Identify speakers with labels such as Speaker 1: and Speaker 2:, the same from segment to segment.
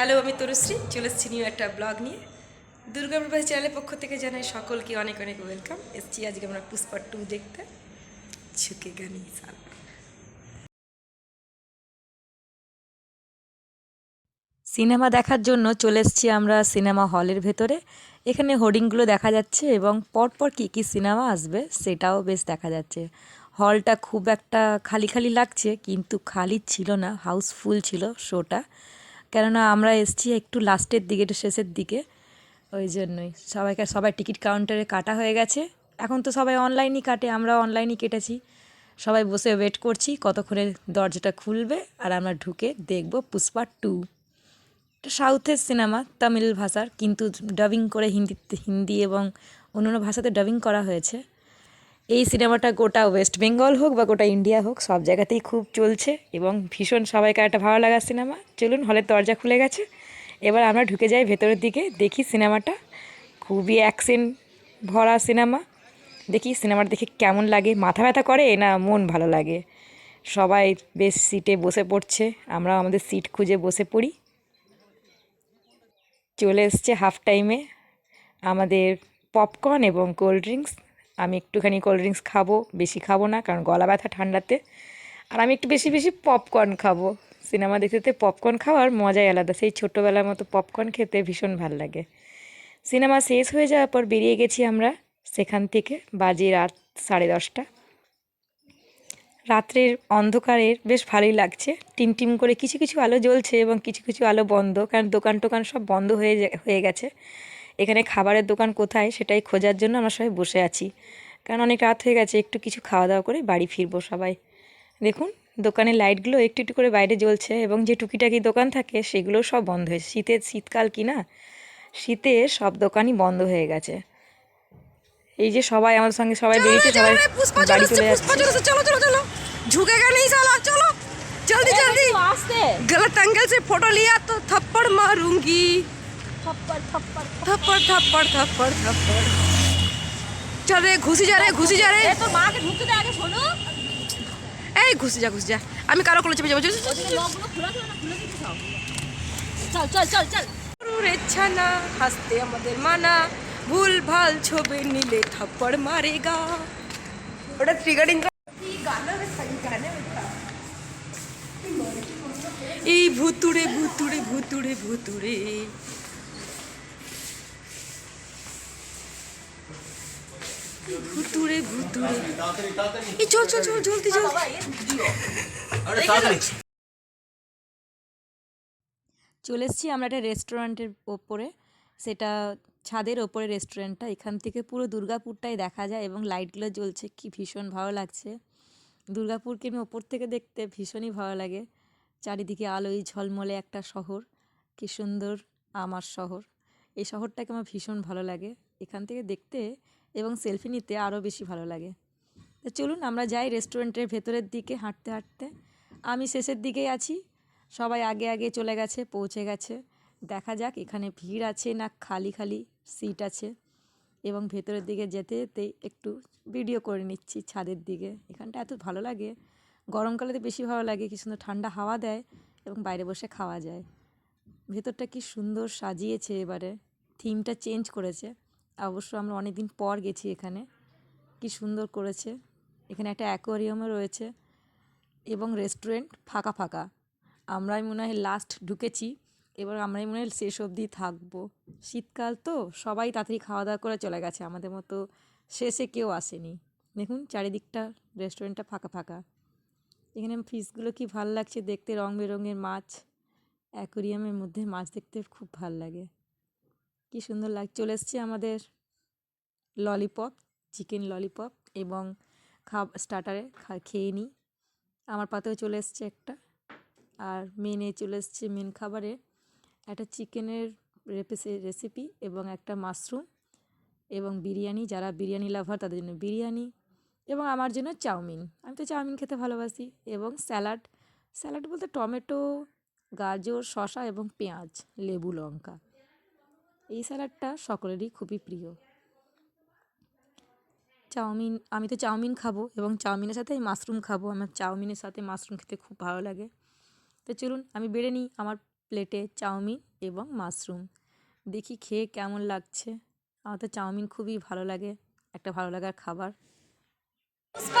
Speaker 1: Hello, আমি তরুশ্রী চলে এসেছি নিউ একটা ব্লগ নিয়ে। দুর্গাপ্রভা চ্যানেলের পক্ষ থেকে জানাই সকলকে অনেক অনেক ওয়েলকাম এসেছি আজকে আমরা পুষ্পা টু দেখতে। ঝুঁকে গানি সাল। সিনেমা দেখার জন্য চলে এসেছি আমরা সিনেমা হলের ভেতরে। এখানে হোর্ডিংগুলো দেখা যাচ্ছে এবং পরপর কী কী সিনেমা আসবে সেটাও বেশ দেখা যাচ্ছে। হলটা খুব একটা খালি খালি লাগছে, কিন্তু খালি ছিল না হাউসফুল ছিল শোটা। কেননা আমরা এসেছি একটু লাস্টের দিকে, একটু শেষের দিকে। ওই জন্যই সবাইকে, সবাই টিকিট কাউন্টারে কাটা হয়ে গেছে। এখন তো সবাই অনলাইনই কাটে, আমরা অনলাইনই কেটেছি। সবাই বসে ওয়েট করছি কতক্ষণে দরজাটা খুলবে আর আমরা ঢুকে দেখব পুষ্পা টু সাউথের সিনেমা, তামিল ভাষার, কিন্তু ডাবিং করে হিন্দিতে, হিন্দি এবং অন্যান্য ভাষাতে ডাবিং করা হয়েছে। এই সিনেমাটা গোটা ওয়েস্ট বেঙ্গল হোক বা গোটা ইন্ডিয়া হোক, সব জায়গাতেই খুব চলছে এবং ভীষণ সবাইকার একটা ভালো লাগার সিনেমা। চলুন, হলের দরজা খুলে গেছে। এবার আমরা ঢুকে যাই ভেতরের দিকে, দেখি সিনেমাটা। খুবই অ্যাকশন ভরা সিনেমা। দেখি সিনেমাটা দেখে কেমন লাগে, মাথা ব্যথা করে না মন ভালো লাগে? সবাই বেশ সিটে বসে পড়ছে আমরা আমাদের সিট খুঁজে বসে পড়ি। চলে এসছে হাফ টাইমে আমাদের পপকর্ন এবং কোল্ড ড্রিঙ্কস আমি একটুখানি কোল্ড ড্রিঙ্কস খাব, বেশি খাব না, কারণ গলা ব্যথা ঠান্ডাতে। আর আমি একটু বেশি বেশি পপকর্ন খাব। সিনেমা দেখতে পপকর্ন খাওয়ার মজাই আলাদা। সেই ছোটোবেলার মতো পপকর্ন খেতে ভীষণ ভালো লাগে। সিনেমা শেষ হয়ে যাওয়ার পর বেরিয়ে গেছি আমরা সেখান থেকে, বাজে রাত সাড়ে দশটা। রাত্রের অন্ধকারের বেশ ভালোই লাগছে। টিম টিম করে কিছু কিছু আলো জ্বলছে এবং কিছু কিছু আলো বন্ধ, কারণ দোকান, টোকান সব বন্ধ হয়ে হয়ে গেছে। এখানে খাবারের দোকান কোথায় সেটাই খোঁজার জন্য আমরা সবাই বসে আছি কারণ অনেক রাত হয়ে গেছে একটু কিছু খাওয়া দাওয়া করে বাড়ি ফিরবো সবাই দেখুন দোকানের লাইটগুলো একটু একটু করে বাইরে জ্বলছে এবং যে টুকিটাকি দোকান থাকে সেগুলোও সব বন্ধ হয়েছে শীতের শীতকাল কি না শীতে সব দোকানই বন্ধ হয়ে গেছে এই যে সবাই আমাদের সঙ্গে সবাই বেরিয়েছে সবাই বাড়ি চলে যাচ্ছে
Speaker 2: चलो चलो चलो झुकेगा नहीं साला चलो जल्दी जल्दी
Speaker 3: आस्ते
Speaker 2: गलत एंगल से फोटो लिया तो थप्पड़ मारूंगी
Speaker 3: थप्पड़ थप्पड़
Speaker 2: थप्पड़ थप्पड़ थप्पड़ थप्पड़ चल रे घुसी जा रे ঘুষি যা রে
Speaker 3: এ তোর মাকে ঢুকতে দে আগে শোনো
Speaker 2: এই ঘুষি যা ঘুষি যা আমি কারো কোলে চেপে যাবো চল, চল, চল।
Speaker 3: ওদিকে লকগুলো খোলা ছিল না খুলে দিতে সব চল চল চল চল
Speaker 2: রে ছানা হাসতে আমাদের মানা ভুল ভাল ছবি নিলে থাপ্পড় মারেগা ওটা ট্রিগারিং এই ভুতুড়ে ভুতুড়ে ভুতুড়ে ভুতুড়ে ভুতুড়ে ভুতুড়ে এই চল চল চল জলদি চল
Speaker 1: চলে এসেছি আমরা একটা রেস্টুরেন্টের ওপরে। সেটা ছাদের ওপরে রেস্টুরেন্টটা। এখান থেকে পুরো দুর্গাপুরটাই দেখা যায় এবং লাইটগুলো জ্বলছে। কি ভীষণ ভালো লাগছে। দুর্গাপুরকে আমি ওপর থেকে দেখতে ভীষণই ভালো লাগে। চারিদিকে আলোয় ঝলমলে একটা শহর। কি সুন্দর আমার শহর। এই শহরটাকে আমার ভীষণ ভালো লাগে। এখান থেকে দেখতে এবং সেলফি নিতে আরও বেশি ভালো লাগে। তো চলুন আমরা যাই রেস্টুরেন্টের ভেতরের দিকে হাঁটতে হাঁটতে। আমি শেষের দিকেই আছি। সবাই আগে আগে চলে গেছে, পৌঁছে গেছে। দেখা যাক এখানে ভিড় আছে না খালি খালি সিট আছে। এবং ভেতরের দিকে যেতে যেতে একটু ভিডিও করে নিচ্ছি ছাদের দিকে। এখানটা এত ভালো লাগে। গরমকালে তো বেশি ভালো লাগে, কি সুন্দর ঠান্ডা হাওয়া দেয় এবং বাইরে বসে খাওয়া যায়। ভেতরটা কি সুন্দর সাজিয়েছে এবারে। থিমটা চেঞ্জ করেছে। অবশ্য আমরা অনেক দিন পর গেছি এখানে। কি সুন্দর করেছে। এখানে একটা অ্যাকোয়ারিয়ামও রয়েছে এবং রেস্টুরেন্ট ফাঁকা ফাঁকা। আমরাই মনে হয় লাস্ট ঢুকেছি। এবার আমরাই মনে হয় শেষ অবধি থাকব। শীতকাল তো, সবাই তাড়াতাড়ি খাওয়া দাওয়া করে চলে গেছে। আমাদের মতো শেষে কেউ আসেনি। দেখুন, চারিদিকটা, রেস্টুরেন্টটা ফাঁকা ফাঁকা। এখানে ফিশগুলো কি ভালো লাগছে দেখতে, রং বেরঙের মাছ। অ্যাকোরিয়ামের মধ্যে মাছ দেখতে খুব ভালো লাগে। কি সুন্দর লাগ, চলে এসছে আমাদের ললিপপ, চিকেন ললিপপ এবং খা স্টার্টারে খেয়ে নিই। আমার পাতেও চলে এসছে একটা। আর মেনে চলে এসছে মেন খাবারে। একটা চিকেনের রেসিপি এবং একটা মাশরুম এবং বিরিয়ানি। যারা বিরিয়ানি লাভার, তাদের জন্য বিরিয়ানি এবং আমার জন্য চাউমিন। আমি তো চাউমিন খেতে ভালোবাসি এবং স্যালাড। স্যালাড বলতে টমেটো, গাজর, শসা এবং পেঁয়াজ, লেবু, লঙ্কা। এই স্যালাডটা সকলেরই খুবই প্রিয়। চাউমিন আমি তো চাউমিন খাব এবং চাউমিনের সাথে মাশরুম খাব। আমার চাউমিনের সাথে মাশরুম খেতে খুব ভালো লাগে। তো চলুন আমি বেড়ে নিই আমার প্লেটে চাউমিন এবং মাশরুম। দেখি খেয়ে কেমন লাগছে। আমার তো চাউমিন খুবই ভালো লাগে একটা ভালো লাগার খাবার।
Speaker 2: পুষ্পা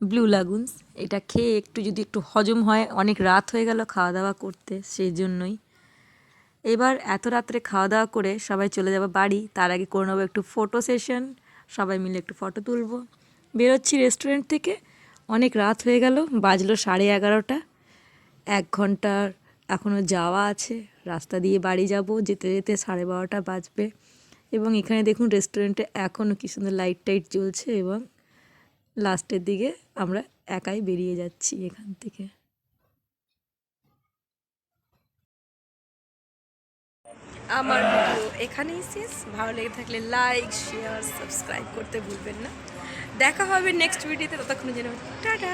Speaker 4: ব্লু
Speaker 1: লাগুনস এটা খেয়ে একটু যদি একটু হজম হয়, অনেক রাত হয়ে গেল খাওয়া দাওয়া করতে সেই জন্যই। এবার এত রাত্রে খাওয়া দাওয়া করে সবাই চলে যাব বাড়ি, তার আগে করে নেব একটু ফটো সেশন সবাই মিলে একটু ফটো তুলবো। বেরোচ্ছি রেস্টুরেন্ট থেকে, অনেক রাত হয়ে গেল, বাজলো সাড়ে এগারোটা। এক ঘণ্টার এখনও যাওয়া আছে, রাস্তা দিয়ে বাড়ি যাব, যেতে যেতে সাড়ে বারোটা বাজবে। এবং এখানে দেখুন রেস্টুরেন্টে এখনও কি সুন্দর লাইট টাইট জ্বলছে এবং লাস্টের দিকে আমরা একাই বেরিয়ে যাচ্ছি এখান থেকে।
Speaker 2: আমার ভিডিও এখানেই শেষ। ভালো লেগে থাকলে লাইক শেয়ার সাবস্ক্রাইব করতে ভুলবেন না। দেখা হবে নেক্সট ভিডিওতে ততক্ষণ জন্য টাটা।